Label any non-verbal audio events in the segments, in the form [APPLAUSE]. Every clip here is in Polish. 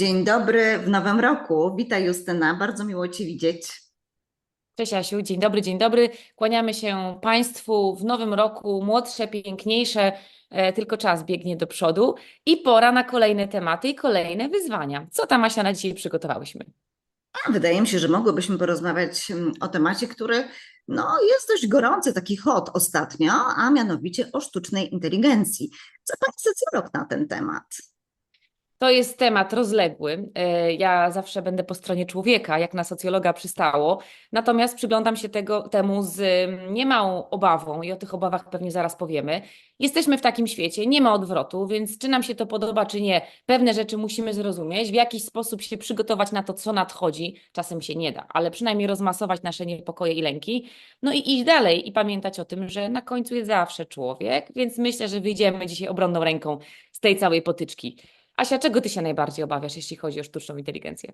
Dzień dobry w nowym roku. Witaj Justyna, bardzo miło Cię widzieć. Cześć Asiu, dzień dobry, dzień dobry. Kłaniamy się Państwu w nowym roku, młodsze, piękniejsze, e, tylko czas biegnie do przodu i pora na kolejne tematy i kolejne wyzwania. Co tam Asia na dzisiaj przygotowałyśmy? A Wydaje mi się, że mogłybyśmy porozmawiać mm, o temacie, który no, jest dość gorący, taki hot ostatnio, a mianowicie o sztucznej inteligencji. Co Państwo co rok na ten temat? To jest temat rozległy. E, Ja zawsze będę po stronie człowieka, jak na socjologa przystało. Natomiast przyglądam się tego, temu z mm, niemałą obawą i o tych obawach pewnie zaraz powiemy. Jesteśmy w takim świecie, nie ma odwrotu, więc czy nam się to podoba, czy nie, pewne rzeczy musimy zrozumieć, w jakiś sposób się przygotować na to, co nadchodzi. Czasem się nie da, ale przynajmniej rozmasować nasze niepokoje i lęki. No i iść dalej i pamiętać o tym, że na końcu jest zawsze człowiek, więc myślę, że wyjdziemy dzisiaj obronną ręką z tej całej potyczki. Asia, czego ty się najbardziej obawiasz, jeśli chodzi o sztuczną inteligencję?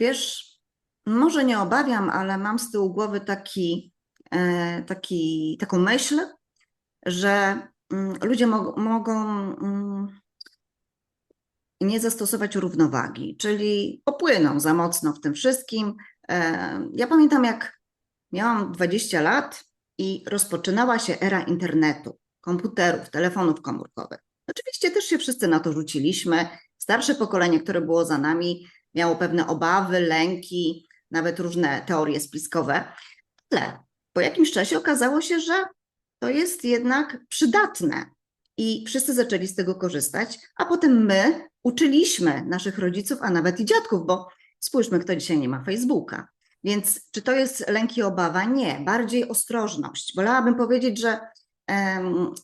Wiesz, może nie obawiam, ale mam z tyłu głowy taki, e, taki, taką myśl, że mm, ludzie mog- mogą mm, nie zastosować równowagi, czyli popłyną za mocno w tym wszystkim. E, Ja pamiętam, jak miałam 20 lat i rozpoczynała się era internetu, komputerów, telefonów komórkowych. Oczywiście też się wszyscy na to rzuciliśmy. Starsze pokolenie, które było za nami, miało pewne obawy, lęki, nawet różne teorie spiskowe, ale po jakimś czasie okazało się, że to jest jednak przydatne i wszyscy zaczęli z tego korzystać, a potem my uczyliśmy naszych rodziców, a nawet i dziadków, bo spójrzmy, kto dzisiaj nie ma Facebooka. Więc czy to jest lęk i obawa? Nie, bardziej ostrożność. Wolałabym powiedzieć, że em,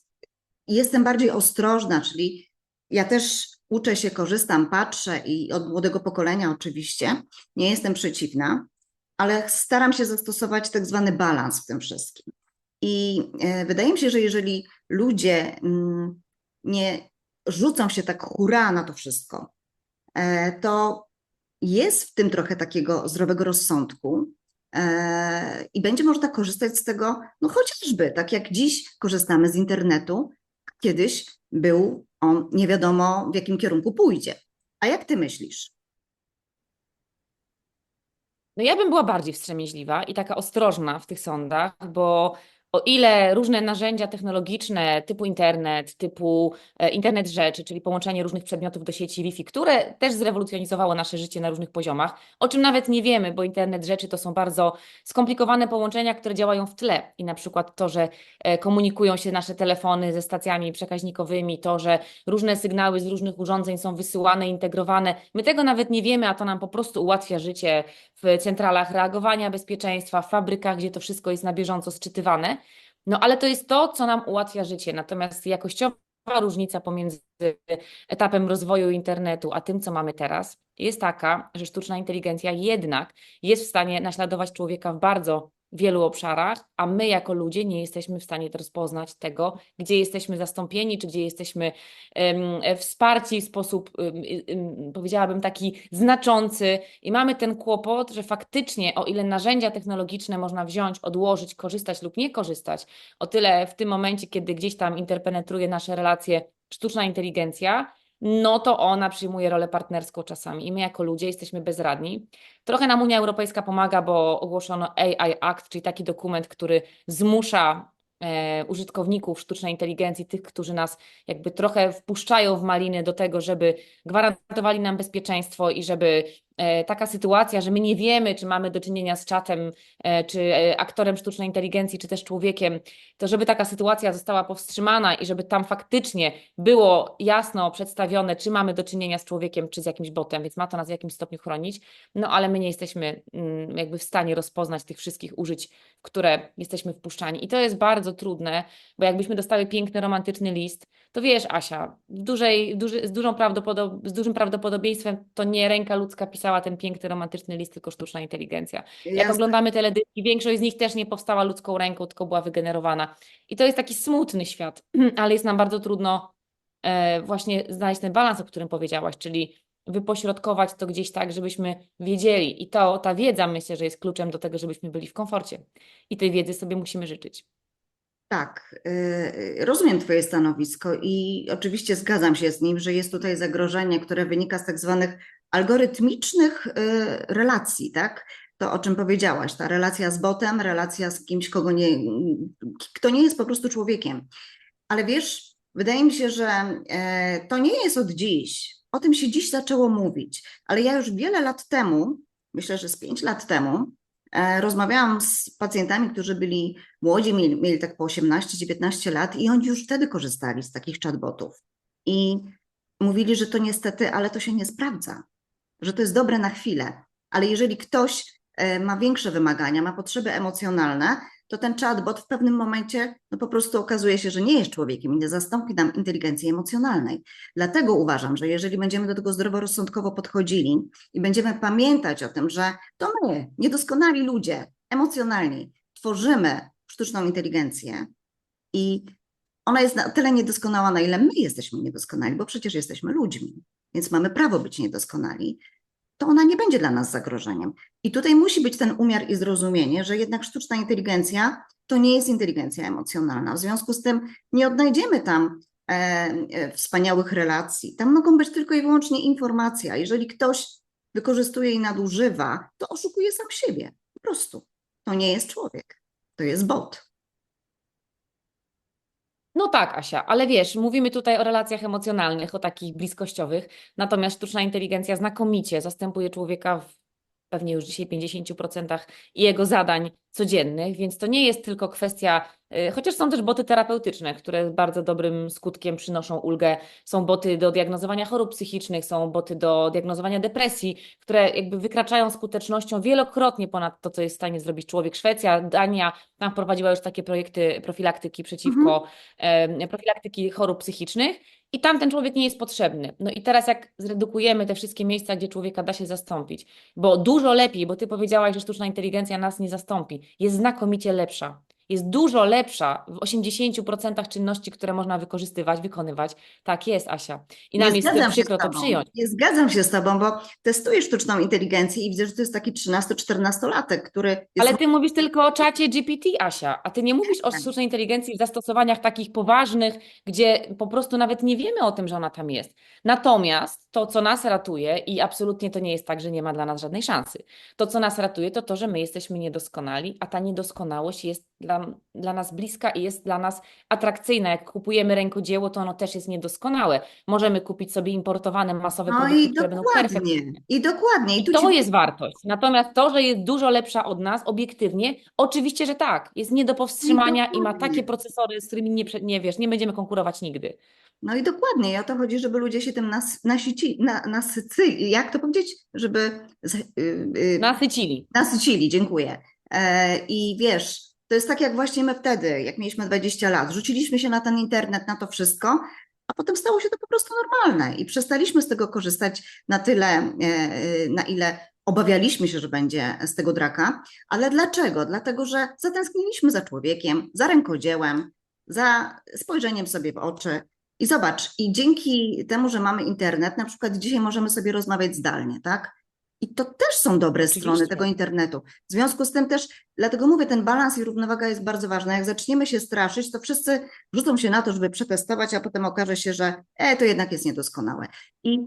jestem bardziej ostrożna, czyli ja też uczę się, korzystam, patrzę i od młodego pokolenia oczywiście, nie jestem przeciwna, ale staram się zastosować tak zwany balans w tym wszystkim. I e, wydaje mi się, że jeżeli ludzie mm, nie rzucą się tak hura na to wszystko, e, to jest w tym trochę takiego zdrowego rozsądku e, i będzie można korzystać z tego, no chociażby tak jak dziś korzystamy z internetu, kiedyś był on nie wiadomo w jakim kierunku pójdzie. A jak ty myślisz? No ja bym była bardziej wstrzemięźliwa i taka ostrożna w tych sądach, bo o ile różne narzędzia technologiczne typu internet, typu e, internet rzeczy, czyli połączenie różnych przedmiotów do sieci Wi-Fi, które też zrewolucjonizowało nasze życie na różnych poziomach, o czym nawet nie wiemy, bo internet rzeczy to są bardzo skomplikowane połączenia, które działają w tle i na przykład to, że e, komunikują się nasze telefony ze stacjami przekaźnikowymi, to, że różne sygnały z różnych urządzeń są wysyłane, integrowane, my tego nawet nie wiemy, a to nam po prostu ułatwia życie w centralach reagowania bezpieczeństwa, w fabrykach, gdzie to wszystko jest na bieżąco sczytywane. No ale to jest to, co nam ułatwia życie. Natomiast jakościowa różnica pomiędzy etapem rozwoju internetu a tym, co mamy teraz, jest taka, że sztuczna inteligencja jednak jest w stanie naśladować człowieka w bardzo wielu obszarach, a my jako ludzie nie jesteśmy w stanie rozpoznać tego, gdzie jesteśmy zastąpieni, czy gdzie jesteśmy em, wsparci w sposób, em, em, powiedziałabym, taki znaczący. I mamy ten kłopot, że faktycznie, o ile narzędzia technologiczne można wziąć, odłożyć, korzystać lub nie korzystać, o tyle w tym momencie, kiedy gdzieś tam interpenetruje nasze relacje sztuczna inteligencja, no to ona przyjmuje rolę partnerską czasami i my jako ludzie jesteśmy bezradni. Trochę nam Unia Europejska pomaga, bo ogłoszono AI Act, czyli taki dokument, który zmusza e, użytkowników sztucznej inteligencji, tych, którzy nas jakby trochę wpuszczają w maliny do tego, żeby gwarantowali nam bezpieczeństwo i żeby taka sytuacja, że my nie wiemy, czy mamy do czynienia z czatem, e, czy e, aktorem sztucznej inteligencji, czy też człowiekiem, to żeby taka sytuacja została powstrzymana i żeby tam faktycznie było jasno przedstawione, czy mamy do czynienia z człowiekiem, czy z jakimś botem, więc ma to nas w jakimś stopniu chronić, no ale my nie jesteśmy mm, jakby w stanie rozpoznać tych wszystkich użyć, w które jesteśmy wpuszczani. I to jest bardzo trudne, bo jakbyśmy dostały piękny, romantyczny list, to wiesz, Asia, dużej, duży, z, dużą prawdopodob- z dużym prawdopodobieństwem to nie ręka ludzka pisała ten piękny, romantyczny list, tylko sztuczna inteligencja. Jak Jasne. oglądamy teledyski, większość z nich też nie powstała ludzką ręką, tylko była wygenerowana. I to jest taki smutny świat, [CLEARS THROAT] ale jest nam bardzo trudno e, właśnie znaleźć ten balans, o którym powiedziałaś, czyli wypośrodkować to gdzieś tak, żebyśmy wiedzieli. I to, ta wiedza myślę, że jest kluczem do tego, żebyśmy byli w komforcie. I tej wiedzy sobie musimy życzyć. Tak, y, rozumiem Twoje stanowisko i oczywiście zgadzam się z nim, że jest tutaj zagrożenie, które wynika z tak zwanych algorytmicznych y, relacji, tak? To, o czym powiedziałaś, ta relacja z botem, relacja z kimś, kogo nie, kto nie jest po prostu człowiekiem. Ale wiesz, wydaje mi się, że e, to nie jest od dziś. O tym się dziś zaczęło mówić, ale ja już wiele lat temu, myślę, że z pięć lat temu, e, rozmawiałam z pacjentami, którzy byli młodzi, mieli, mieli tak po 18-19 lat i oni już wtedy korzystali z takich chatbotów. I mówili, że to niestety, ale to się nie sprawdza, że to jest dobre na chwilę, ale jeżeli ktoś e, ma większe wymagania, ma potrzeby emocjonalne, to ten chatbot w pewnym momencie no po prostu okazuje się, że nie jest człowiekiem i nie zastąpi nam inteligencji emocjonalnej. Dlatego uważam, że jeżeli będziemy do tego zdroworozsądkowo podchodzili i będziemy pamiętać o tym, że to my, niedoskonali ludzie, emocjonalni, tworzymy sztuczną inteligencję i ona jest na tyle niedoskonała, na ile my jesteśmy niedoskonali, bo przecież jesteśmy ludźmi, więc mamy prawo być niedoskonali, to ona nie będzie dla nas zagrożeniem. I tutaj musi być ten umiar i zrozumienie, że jednak sztuczna inteligencja to nie jest inteligencja emocjonalna. W związku z tym nie odnajdziemy tam e, e, wspaniałych relacji. Tam mogą być tylko i wyłącznie informacje. A jeżeli ktoś wykorzystuje i nadużywa, to oszukuje sam siebie. Po prostu. To nie jest człowiek. To jest bot. No tak, Asia, ale wiesz, mówimy tutaj o relacjach emocjonalnych, o takich bliskościowych, natomiast sztuczna inteligencja znakomicie zastępuje człowieka w pewnie już dzisiaj 50% jego zadań codziennych, więc to nie jest tylko kwestia, y, chociaż są też boty terapeutyczne, które bardzo dobrym skutkiem przynoszą ulgę. Są boty do diagnozowania chorób psychicznych, są boty do diagnozowania depresji, które jakby wykraczają skutecznością wielokrotnie ponad to, co jest w stanie zrobić człowiek. Szwecja, Dania tam wprowadziła już takie projekty profilaktyki przeciwko em, profilaktyki chorób psychicznych i tam ten człowiek nie jest potrzebny. No i teraz jak zredukujemy te wszystkie miejsca, gdzie człowieka da się zastąpić, bo dużo lepiej, bo ty powiedziałaś, że sztuczna inteligencja nas nie zastąpi, jest znakomicie lepsza. Jest dużo lepsza w 80% czynności, które można wykorzystywać, wykonywać. Tak jest, Asia. I nam jest przykro to przyjąć. Nie zgadzam się z tobą, bo testuję sztuczną inteligencję i widzę, że to jest taki 13-14-latek, który jest Ale ty mówisz tylko o czacie GPT, Asia, a ty nie mówisz o Tak. sztucznej inteligencji w zastosowaniach takich poważnych, gdzie po prostu nawet nie wiemy o tym, że ona tam jest. Natomiast to, co nas ratuje, i absolutnie to nie jest tak, że nie ma dla nas żadnej szansy, to, co nas ratuje, to to, że my jesteśmy niedoskonali, a ta niedoskonałość jest dla, dla nas bliska i jest dla nas atrakcyjna. Jak kupujemy rękodzieło, to ono też jest niedoskonałe. Możemy kupić sobie importowane masowe No produkty, i które będą perfekcyjne. i dokładnie. I tu To ci jest wartość. Natomiast to, że jest dużo lepsza od nas, obiektywnie, oczywiście, że tak. Jest nie do powstrzymania i ma dokładnie. takie procesory, z którymi nie, nie wiesz, nie będziemy konkurować nigdy. No i dokładnie, i o to chodzi, żeby ludzie się tym nas, nasyci, na, nasycyli, jak to powiedzieć, żeby z, y, y, Nasycili. nasycili, dziękuję. E, I wiesz, to jest tak jak właśnie my wtedy, jak mieliśmy 20 lat, rzuciliśmy się na ten internet, na to wszystko, a potem stało się to po prostu normalne i przestaliśmy z tego korzystać na tyle, e, na ile obawialiśmy się, że będzie z tego draka. Ale dlaczego? Dlatego, że zatęskniliśmy za człowiekiem, za rękodziełem, za spojrzeniem sobie w oczy. I zobacz, i dzięki temu, że mamy internet, na przykład dzisiaj możemy sobie rozmawiać zdalnie, tak? I to też są dobre Oczywiście. strony tego internetu. W związku z tym też, dlatego mówię, ten balans i równowaga jest bardzo ważna. Jak zaczniemy się straszyć, to wszyscy rzucą się na to, żeby przetestować, a potem okaże się, że e, to jednak jest niedoskonałe. I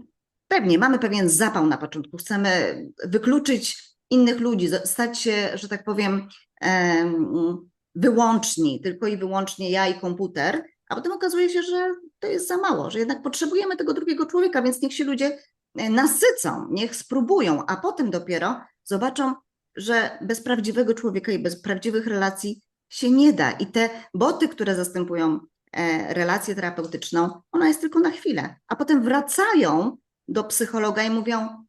pewnie mamy pewien zapał na początku. Chcemy wykluczyć innych ludzi, stać się, że tak powiem, em, wyłączni, tylko i wyłącznie ja i komputer, a potem okazuje się, że to jest za mało, że jednak potrzebujemy tego drugiego człowieka, więc niech się ludzie nasycą, niech spróbują, a potem dopiero zobaczą, że bez prawdziwego człowieka i bez prawdziwych relacji się nie da. I te boty, które zastępują e, relację terapeutyczną, ona jest tylko na chwilę, a potem wracają do psychologa i mówią: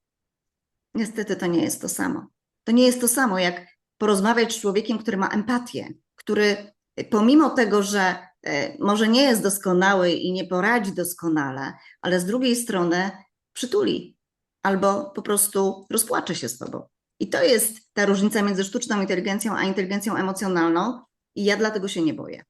Niestety to nie jest to samo. To nie jest to samo, jak porozmawiać z człowiekiem, który ma empatię, który e, pomimo tego, że e, może nie jest doskonały i nie poradzi doskonale, ale z drugiej strony przytuli albo po prostu rozpłacze się z tobą. I to jest ta różnica między sztuczną inteligencją a inteligencją emocjonalną, i ja dlatego się nie boję.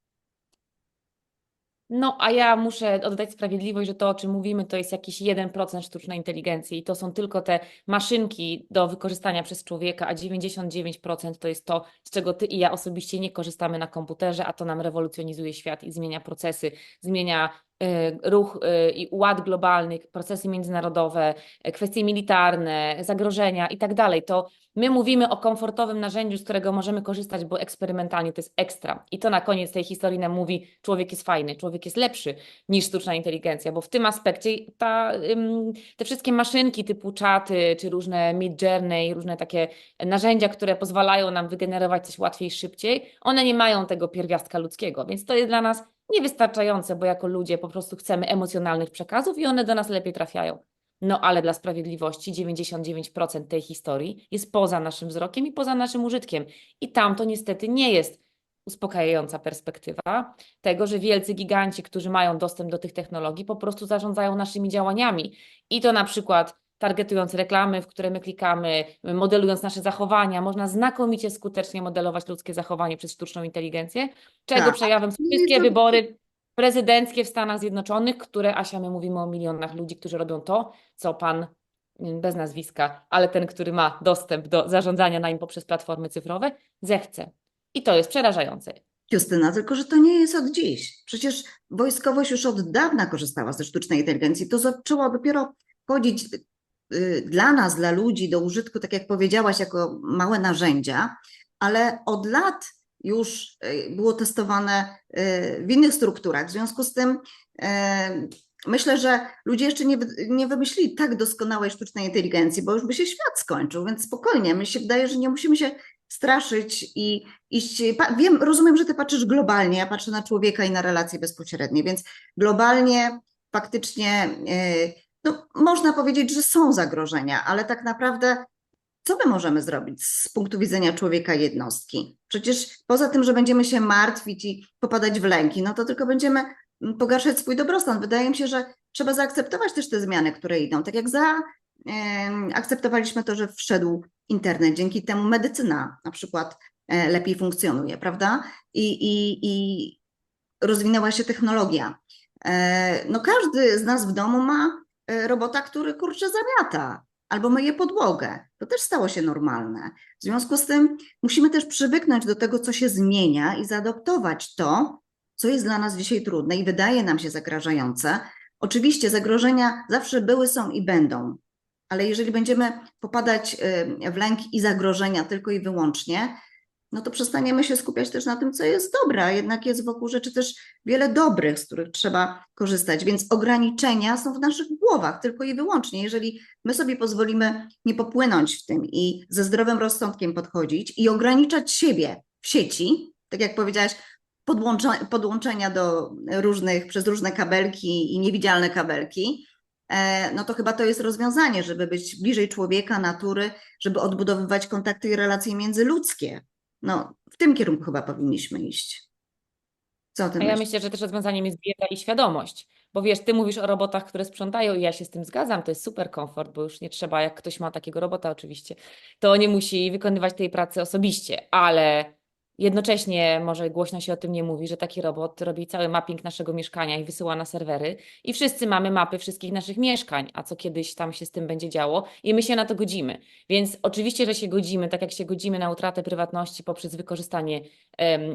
No, a ja muszę oddać sprawiedliwość, że to, o czym mówimy, to jest jakiś 1% sztucznej inteligencji i to są tylko te maszynki do wykorzystania przez człowieka, a 99% to jest to, z czego ty i ja osobiście nie korzystamy na komputerze, a to nam rewolucjonizuje świat i zmienia procesy, zmienia ruch y, i ład globalny, procesy międzynarodowe, y, kwestie militarne, zagrożenia i tak dalej. To my mówimy o komfortowym narzędziu, z którego możemy korzystać, bo eksperymentalnie to jest ekstra. I to na koniec tej historii nam mówi, człowiek jest fajny, człowiek jest lepszy niż sztuczna inteligencja, bo w tym aspekcie ta, te wszystkie maszynki typu czaty, czy różne Mid Journey, różne takie narzędzia, które pozwalają nam wygenerować coś łatwiej, szybciej, one nie mają tego pierwiastka ludzkiego, więc to jest dla nas niewystarczające, bo jako ludzie po prostu chcemy emocjonalnych przekazów i one do nas lepiej trafiają. No ale dla sprawiedliwości 99% tej historii jest poza naszym wzrokiem i poza naszym użytkiem. I tam to niestety nie jest uspokajająca perspektywa tego, że wielcy giganci, którzy mają dostęp do tych technologii, po prostu zarządzają naszymi działaniami. I to na przykład targetując reklamy, w które my klikamy, modelując nasze zachowania, można znakomicie skutecznie modelować ludzkie zachowanie przez sztuczną inteligencję, czego Tak. przejawem są wszystkie to- wybory prezydenckie w Stanach Zjednoczonych, które, Asia, my mówimy o milionach ludzi, którzy robią to, co pan mm, bez nazwiska, ale ten, który ma dostęp do zarządzania na nim poprzez platformy cyfrowe, zechce. I to jest przerażające. Justyna, tylko że to nie jest od dziś. Przecież wojskowość już od dawna korzystała ze sztucznej inteligencji. To zaczęło dopiero wchodzić dla nas, dla ludzi, do użytku, tak jak powiedziałaś, jako małe narzędzia, ale od lat już y, było testowane y, w innych strukturach. W związku z tym y, myślę, że ludzie jeszcze nie, wy- nie wymyślili tak doskonałej sztucznej inteligencji, bo już by się świat skończył, więc spokojnie. Mi się wydaje, że nie musimy się straszyć i iść. Wiem, rozumiem, że ty patrzysz globalnie, ja patrzę na człowieka i na relacje bezpośrednie, więc globalnie faktycznie no, można powiedzieć, że są zagrożenia, ale tak naprawdę co my możemy zrobić z punktu widzenia człowieka jednostki? Przecież poza tym, że będziemy się martwić i popadać w lęki, no to tylko będziemy mm, pogarszać swój dobrostan. Wydaje mi się, że trzeba zaakceptować też te zmiany, które idą. Tak jak za, akceptowaliśmy to, że wszedł internet, dzięki temu medycyna na przykład e, lepiej funkcjonuje, prawda? I, i, i rozwinęła się technologia. E, No każdy z nas w domu ma robota, który kurczę zamiata albo myje podłogę. To też stało się normalne. W związku z tym musimy też przywyknąć do tego, co się zmienia i zaadoptować to, co jest dla nas dzisiaj trudne i wydaje nam się zagrażające. Oczywiście zagrożenia zawsze były, są i będą, ale jeżeli będziemy popadać y, w lęk i zagrożenia tylko i wyłącznie, no to przestaniemy się skupiać też na tym, co jest dobre, a jednak jest wokół rzeczy też wiele dobrych, z których trzeba korzystać. Więc ograniczenia są w naszych głowach tylko i wyłącznie. Jeżeli my sobie pozwolimy nie popłynąć w tym i ze zdrowym rozsądkiem podchodzić i ograniczać siebie w sieci, tak jak powiedziałaś, podłączenia do różnych, przez różne kabelki i niewidzialne kabelki, e, no to chyba to jest rozwiązanie, żeby być bliżej człowieka, natury, żeby odbudowywać kontakty i relacje międzyludzkie. No, w tym kierunku chyba powinniśmy iść. Co o tym A ja myślisz? myślę, że też rozwiązaniem jest wiedza i świadomość. Bo wiesz, ty mówisz o robotach, które sprzątają i ja się z tym zgadzam, to jest super komfort, bo już nie trzeba, jak ktoś ma takiego robota oczywiście, to nie musi wykonywać tej pracy osobiście, ale jednocześnie może głośno się o tym nie mówi, że taki robot robi cały mapping naszego mieszkania i wysyła na serwery i wszyscy mamy mapy wszystkich naszych mieszkań, a co kiedyś tam się z tym będzie działo i my się na to godzimy. Więc oczywiście, że się godzimy, tak jak się godzimy na utratę prywatności poprzez wykorzystanie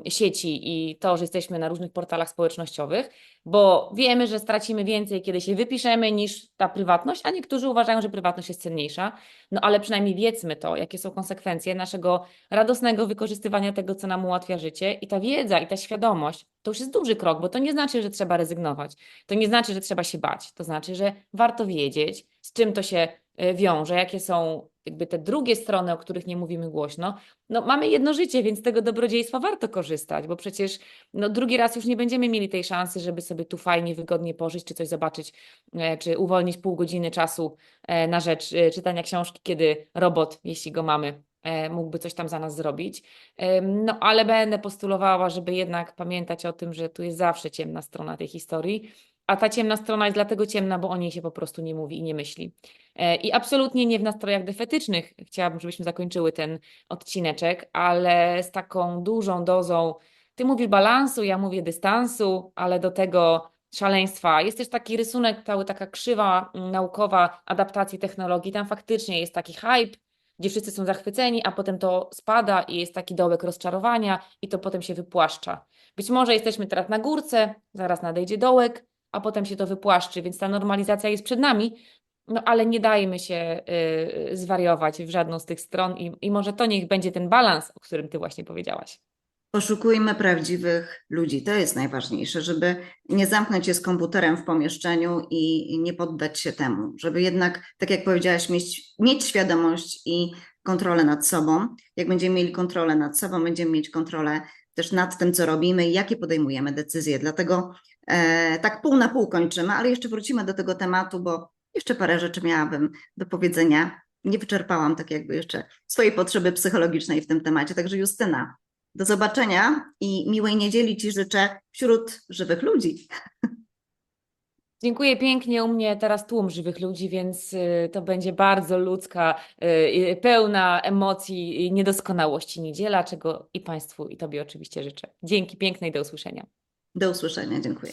sieci i to, że jesteśmy na różnych portalach społecznościowych, bo wiemy, że stracimy więcej, kiedy się wypiszemy, niż ta prywatność, a niektórzy uważają, że prywatność jest cenniejsza. No ale przynajmniej wiedzmy to, jakie są konsekwencje naszego radosnego wykorzystywania tego, co nam ułatwia życie. I ta wiedza i ta świadomość to już jest duży krok, bo to nie znaczy, że trzeba rezygnować. To nie znaczy, że trzeba się bać. To znaczy, że warto wiedzieć, z czym to się y, wiąże, jakie są jakby te drugie strony, o których nie mówimy głośno. No, mamy jedno życie, więc tego dobrodziejstwa warto korzystać, bo przecież no, drugi raz już nie będziemy mieli tej szansy, żeby sobie tu fajnie, wygodnie pożyć, czy coś zobaczyć, e, czy uwolnić pół godziny czasu e, na rzecz e, czytania książki, kiedy robot, jeśli go mamy, e, mógłby coś tam za nas zrobić. No, ale będę postulowała, żeby jednak pamiętać o tym, że tu jest zawsze ciemna strona tej historii, a ta ciemna strona jest dlatego ciemna, bo o niej się po prostu nie mówi i nie myśli. E, I absolutnie nie w nastrojach defetycznych chciałabym, żebyśmy zakończyły ten odcineczek, ale z taką dużą dozą Ty mówisz balansu, ja mówię dystansu, ale do tego szaleństwa. Jest też taki rysunek, cały taka krzywa mm, naukowa adaptacji technologii. Tam faktycznie jest taki hype, gdzie wszyscy są zachwyceni, a potem to spada i jest taki dołek rozczarowania i to potem się wypłaszcza. Być może jesteśmy teraz na górce, zaraz nadejdzie dołek, a potem się to wypłaszczy, więc ta normalizacja jest przed nami, no ale nie dajmy się y, zwariować w żadną z tych stron i, i może to niech będzie ten balans, o którym ty właśnie powiedziałaś. Poszukujmy prawdziwych ludzi. To jest najważniejsze, żeby nie zamknąć się z komputerem w pomieszczeniu i nie poddać się temu, żeby jednak, tak jak powiedziałaś, mieć, mieć świadomość i kontrolę nad sobą. Jak będziemy mieli kontrolę nad sobą, będziemy mieć kontrolę też nad tym, co robimy i jakie podejmujemy decyzje. Dlatego e, tak pół na pół kończymy, ale jeszcze wrócimy do tego tematu, bo jeszcze parę rzeczy miałabym do powiedzenia. Nie wyczerpałam tak jakby jeszcze swojej potrzeby psychologicznej w tym temacie. Także Justyna, do zobaczenia i miłej niedzieli Ci życzę wśród żywych ludzi. Dziękuję pięknie. U mnie teraz tłum żywych ludzi, więc y, to będzie bardzo ludzka, y, pełna emocji i niedoskonałości niedziela, czego i Państwu, i Tobie oczywiście życzę. Dzięki pięknej, do usłyszenia. Do usłyszenia, dziękuję.